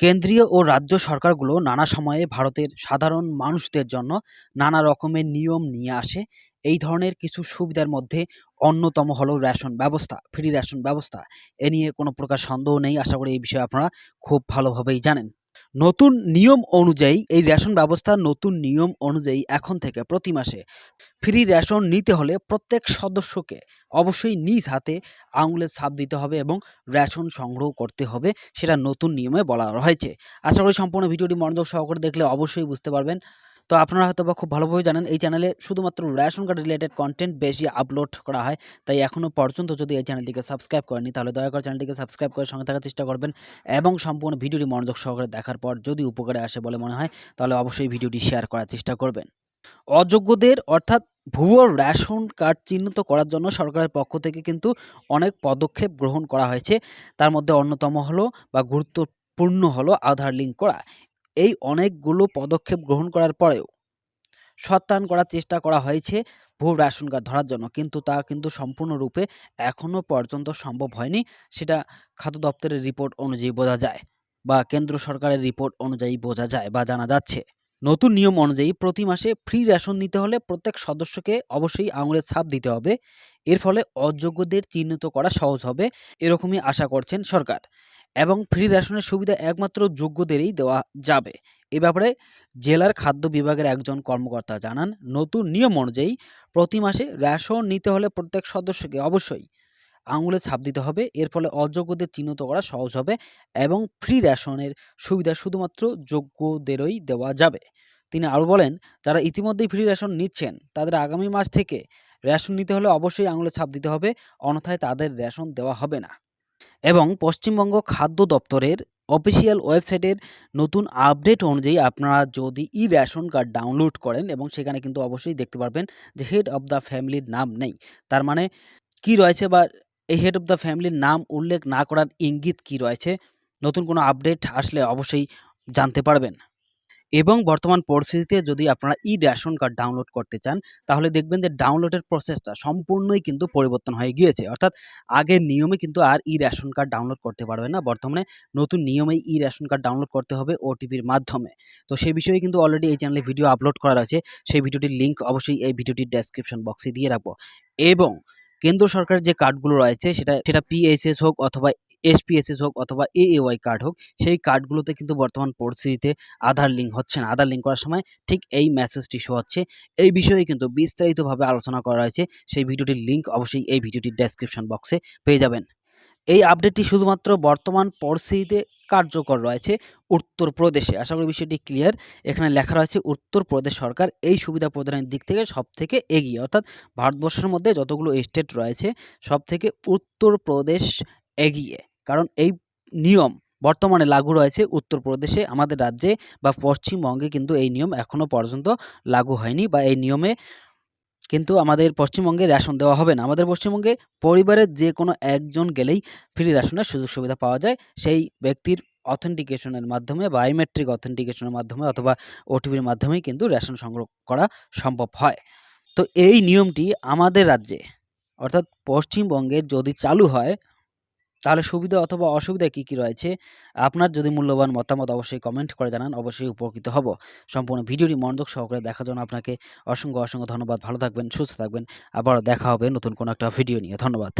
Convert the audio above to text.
কেন্দ্রীয় ও রাজ্য সরকারগুলো নানা সময়ে ভারতের সাধারণ মানুষদের জন্য নানা রকমের নিয়ম নিয়ে আসে। এই ধরনের কিছু সুবিধার মধ্যে অন্যতম হলো রেশন ব্যবস্থা, ফ্রি রেশন ব্যবস্থা। এ নিয়ে কোনো প্রকার সন্দেহ নেই, আশা করি এই বিষয়ে আপনারা খুব ভালোভাবেই জানেন। নতুন নিয়ম অনুযায়ী এই রেশন ব্যবস্থার নতুন নিয়ম অনুযায়ী এখন থেকে প্রতি মাসে ফ্রি রেশন নিতে হলে প্রত্যেক সদস্যকে অবশ্যই নিজ হাতে আঙুলের ছাপ দিতে হবে এবং রেশন সংগ্রহ করতে হবে সেটা নতুন নিয়মে বলা হয়েছে আশা করি সম্পূর্ণ ভিডিওটি মনোযোগ সহকারে দেখলে অবশ্যই বুঝতে পারবেন। তো আপনারা হয়তো বা খুব ভালোভাবে জানেন, এই চ্যানেলে শুধুমাত্র রেশন কার্ড রিলেটেড কন্টেন্ট বেশি আপলোড করা হয়। তাই এখনও পর্যন্ত যদি এই চ্যানেলটিকে সাবস্ক্রাইব করেনি তাহলে দয়া করে চ্যানেলটিকে সাবস্ক্রাইব করে সঙ্গে থাকার চেষ্টা করবেন এবং সম্পূর্ণ ভিডিওটি মনোযোগ সহকারে দেখার পর যদি উপকারে আসে বলে মনে হয়, তাহলে অবশ্যই ভিডিওটি শেয়ার করার চেষ্টা করবেন। অযোগ্যদের অর্থাৎ ভুয়ো রেশন কার্ড চিহ্নিত করার জন্য সরকারের পক্ষ থেকে কিন্তু অনেক পদক্ষেপ গ্রহণ করা হয়েছে। তার মধ্যে অন্যতম হলো বা গুরুত্বপূর্ণ হলো আধার লিঙ্ক করা। এই অনেকগুলো পদক্ষেপ গ্রহণ করার পরেও সত্যায়ন করার চেষ্টা করা হয়েছে ভুয়ো রেশন কার্ড ধরার জন্য। কিন্তু তা কিন্তু সম্পূর্ণরূপে এখনও পর্যন্ত সম্ভব হয়নি। সেটা খাদ্য দপ্তরের রিপোর্ট অনুযায়ী বোঝা যায় বা কেন্দ্র সরকারের রিপোর্ট অনুযায়ী বোঝা যায় বা জানা যাচ্ছে। নতুন নিয়ম অনুযায়ী প্রতি মাসে ফ্রি রেশন নিতে হলে প্রত্যেক সদস্যকে অবশ্যই আঙুলের ছাপ দিতে হবে। এর ফলে অযোগ্যদের চিহ্নিত করা সহজ হবে, এরকমই আশা করছেন সরকার। এবং ফ্রি রেশনের সুবিধা একমাত্র যোগ্যদেরই দেওয়া যাবে। এ ব্যাপারে জেলার খাদ্য বিভাগের একজন কর্মকর্তা জানান, নতুন নিয়ম অনুযায়ী প্রতি মাসে রেশন নিতে হলে প্রত্যেক সদস্যকে অবশ্যই আঙুলে ছাপ দিতে হবে। এর ফলে অযোগ্যদের চিহ্নিত করা সহজ হবে এবং ফ্রি রেশনের সুবিধা শুধুমাত্র যোগ্যদেরই দেওয়া যাবে। তিনি আরও বলেন, যারা ইতিমধ্যেই ফ্রি রেশন নিচ্ছেন, তাদের আগামী মাস থেকে রেশন নিতে হলে অবশ্যই আঙুলে ছাপ দিতে হবে, অন্যথায় তাদের রেশন দেওয়া হবে না। এবং পশ্চিমবঙ্গ খাদ্য দপ্তরের অফিসিয়াল ওয়েবসাইটের নতুন আপডেট অনুযায়ী আপনারা যদি ই রেশন কার্ড ডাউনলোড করেন এবং সেখানে কিন্তু অবশ্যই দেখতে পারবেন যে হেড অফ দ্য ফ্যামিলির নাম নেই। তার মানে কি রয়েছে বা এই হেড অফ দ্য ফ্যামিলির নাম উল্লেখ না করার ইঙ্গিত কি রয়েছে? নতুন কোনো আপডেট আসলে অবশ্যই জানতে পারবেন। এবং বর্তমান পরিস্থিতিতে যদি আপনারা ই রেশন কার্ড ডাউনলোড করতে চান, তাহলে দেখবেন যে ডাউনলোডের প্রসেসটা সম্পূর্ণই কিন্তু পরিবর্তন হয়ে গিয়েছে। অর্থাৎ আগের নিয়মে কিন্তু আর ই রেশন কার্ড ডাউনলোড করতে পারবে না, বর্তমানে নতুন নিয়মেই ই রেশন কার্ড ডাউনলোড করতে হবে ওটিপির মাধ্যমে। তো সেই বিষয়ে কিন্তু অলরেডি এই চ্যানেলে ভিডিও আপলোড করা রয়েছে, সেই ভিডিওটির লিঙ্ক অবশ্যই এই ভিডিওটির ডেসক্রিপশন বক্সে দিয়ে রাখব। এবং কেন্দ্র সরকারের যে কার্ডগুলো রয়েছে, সেটা সেটা পিএসএস হোক অথবা এসপিএসএস হোক অথবা এএওয়াই কার্ড হোক, সেই কার্ডগুলোতে কিন্তু বর্তমান পরিস্থিতিতে আধার লিঙ্ক হচ্ছে না। আধার লিঙ্ক করার সময় ঠিক এই মেসেজটি শো হচ্ছে। এই বিষয়ে কিন্তু বিস্তারিতভাবে আলোচনা করা হয়েছে। সেই ভিডিওটির লিঙ্ক অবশ্যই এই ভিডিওটির ডেসক্রিপশন বক্সে পেয়ে যাবেন। এই আপডেটটি শুধুমাত্র বর্তমান পরিস্থিতিতে কার্যকর রয়েছে উত্তরপ্রদেশে। আশা করি বিষয়টি ক্লিয়ার এখানে লেখা রয়েছে, উত্তরপ্রদেশ সরকার এই সুবিধা প্রদানের দিক থেকে সব থেকে এগিয়ে। অর্থাৎ ভারতবর্ষের মধ্যে যতগুলো স্টেট রয়েছে সব থেকে উত্তরপ্রদেশ এগিয়ে। কারণ এই নিয়ম বর্তমানে লাগু রয়েছে উত্তরপ্রদেশে, আমাদের রাজ্যে বা পশ্চিমবঙ্গে কিন্তু এই নিয়ম এখনও পর্যন্ত লাগু হয়নি বা এই নিয়মে কিন্তু আমাদের পশ্চিমবঙ্গে রেশন দেওয়া হবে না। আমাদের পশ্চিমবঙ্গে পরিবারের যে কোনো একজন গেলেই ফ্রি রেশনের সুযোগ সুবিধা পাওয়া যায়। সেই ব্যক্তির অথেন্টিকেশনের মাধ্যমে বায়োমেট্রিক অথেন্টিকেশনের মাধ্যমে অথবা ওটিপির মাধ্যমেই কিন্তু রেশন সংগ্রহ করা সম্ভব হয়। তো এই নিয়মটি আমাদের রাজ্যে, অর্থাৎ পশ্চিমবঙ্গে যদি চালু হয় তাহলে সুবিধা অথবা অসুবিধা কি কি রয়েছে? আপনার যদি মূল্যবান মতামত অবশ্যই কমেন্ট করে জানান, অবশ্যই উপকৃত হব। সম্পূর্ণ ভিডিওটি মনোযোগ সহকারে দেখার জন্য আপনাকে অসংখ্য, অসংখ্য ধন্যবাদ। ভালো থাকবেন, সুস্থ থাকবেন। আবারও দেখা হবে নতুন কোনো একটা ভিডিও নিয়ে। ধন্যবাদ।